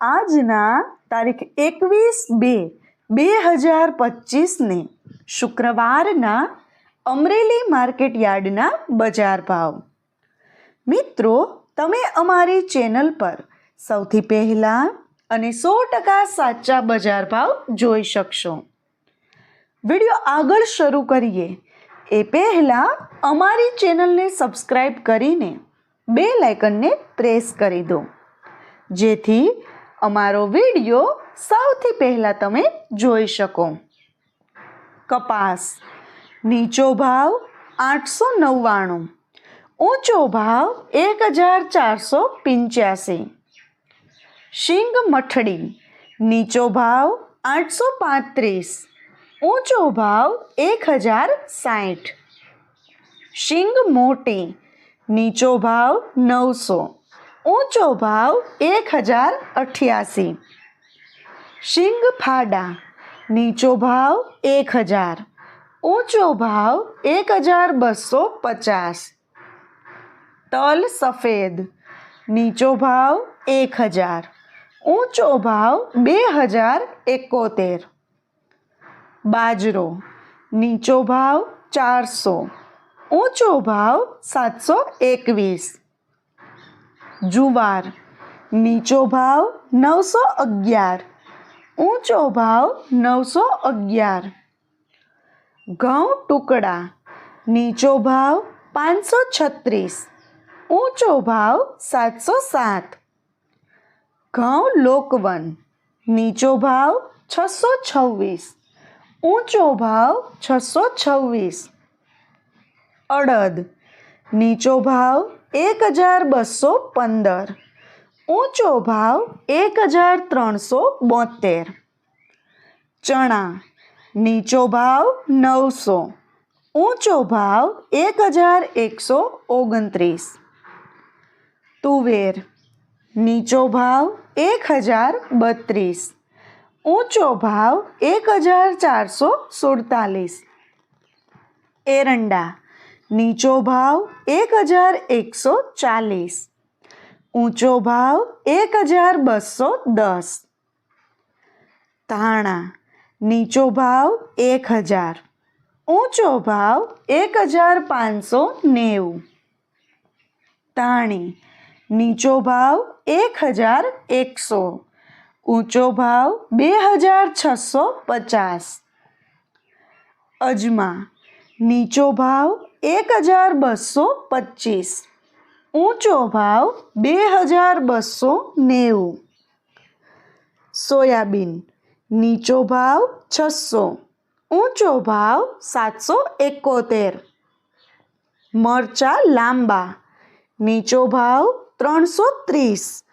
આજના તારીખ એકવીસ બે બે હજાર પચીસને શુક્રવારના અમરેલી માર્કેટ યાર્ડના બજાર ભાવ. મિત્રો, તમે અમારી ચેનલ પર સૌથી પહેલાં અને સો ટકા સાચા બજાર ભાવ જોઈ શકશો. વીડિયો આગળ શરૂ કરીએ. એ પહેલાં અમારી ચેનલને સબસ્ક્રાઈબ કરીને બે લાઇકનને પ્રેસ કરી દો. જેથી અમારો વીડિયો સૌથી પહેલાં તમે જોઈ શકો. કપાસ, નીચો ભાવ આઠસો નવ્વાણું, ઊંચો ભાવ એક હજાર ચારસો પંચ્યાસી, શીંગ મઠડી, નીચો ભાવ આઠસો પાંત્રીસ, ઊંચો ભાવ એક હજાર સાઠ, શીંગ મોટી, નીચો ભાવ નવસો. ઊંચો ભાવ એક હજાર અઠ્યાસી. શીંગ ફાડા, નીચો ભાવ એક હજાર. ઊંચો ભાવ એક હજાર બસો પચાસ. તલ સફેદ, નીચો ભાવ એક હજાર. ઊંચો ભાવ બે હજાર એકોતેર. બાજરો, નીચો ભાવ ચારસો. ઊંચો ભાવ સાતસો એકવીસ. જુવાર. નીચો ભાવ નવસો અગિયાર. ઊંચો ભાવ નવસો અગિયાર. ઘઉં ટુકડા. નીચો ભાવ પાંચસો છત્રીસ. ઊંચો ભાવ સાતસો સાત. ઘઉં લોકવન. નીચો ભાવ છસો છવ્વીસ. ઊંચો ભાવ છસો છવ્વીસ. અડદ. નીચો ભાવ એક હજાર બસો પંદર ઊંચો ભાવ એક હજાર ત્રણસો બોતેર ચણા, નીચો ભાવ નવસો. ઊંચો ભાવ એક હજાર એકસો ઓગણત્રીસ તુવેર, નીચો ભાવ એક હજાર બત્રીસ ઊંચો ભાવ એક હજાર ચારસો સુડતાલીસ એરંડા નીચો ભાવ એક હજાર એકસો ચાલીસ. ઊંચો ભાવ એક હજાર બસો દસ. ધાણા નીચો ભાવ એક હજાર. ઊંચો ભાવ એક હજાર પાંચસો નેવું. તાણી, નીચો ભાવ એક હજાર એકસો. ઊંચો ભાવ બે હજાર છસો પચાસ. અજમા, નીચો ભાવ એક હજાર બસો પચીસ. ઊંચો ભાવ બે હજાર બસો નેવું. સોયાબીન, નીચો ભાવ છસો. ઊંચો ભાવ સાતસો એકોતેર. મરચાં લાંબા, નીચો ભાવ ત્રણસો ત્રીસ.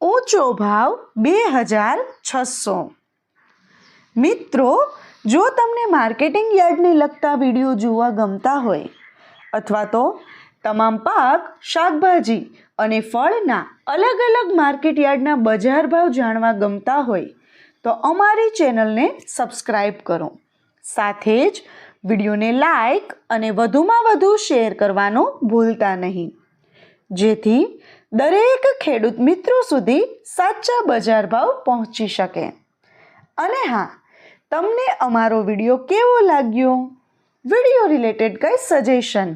ઊંચો ભાવ બે હજાર છસો. મિત્રો, જો તમને માર્કેટિંગ યાર્ડને લગતા વીડિયો જોવા ગમતા હોય અથવા તો તમામ પાક, શાકભાજી અને ફળના અલગ અલગ માર્કેટ યાર્ડના બજાર ભાવ જાણવા ગમતા હોય, તો અમારી ચેનલને સબસ્ક્રાઈબ કરો. સાથે જ વિડીયોને લાઈક અને વધુમાં વધુ શેર કરવાનું ભૂલતા નહીં. જેથી દરેક ખેડૂત મિત્રો સુધી સાચા બજાર ભાવ પહોંચી શકે. અને હા, તમને અમારો વીડિયો કેવો લાગ્યો? વીડિયો રિલેટેડ કંઈ સજેશન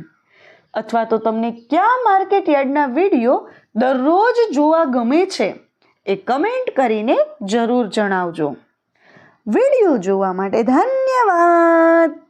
અથવા તો તમને કયા માર્કેટ યાર્ડના વીડિયો દરરોજ જોવા ગમે છે એ કમેન્ટ કરીને જરૂર જણાવજો. વીડિયો જોવા માટે ધન્યવાદ!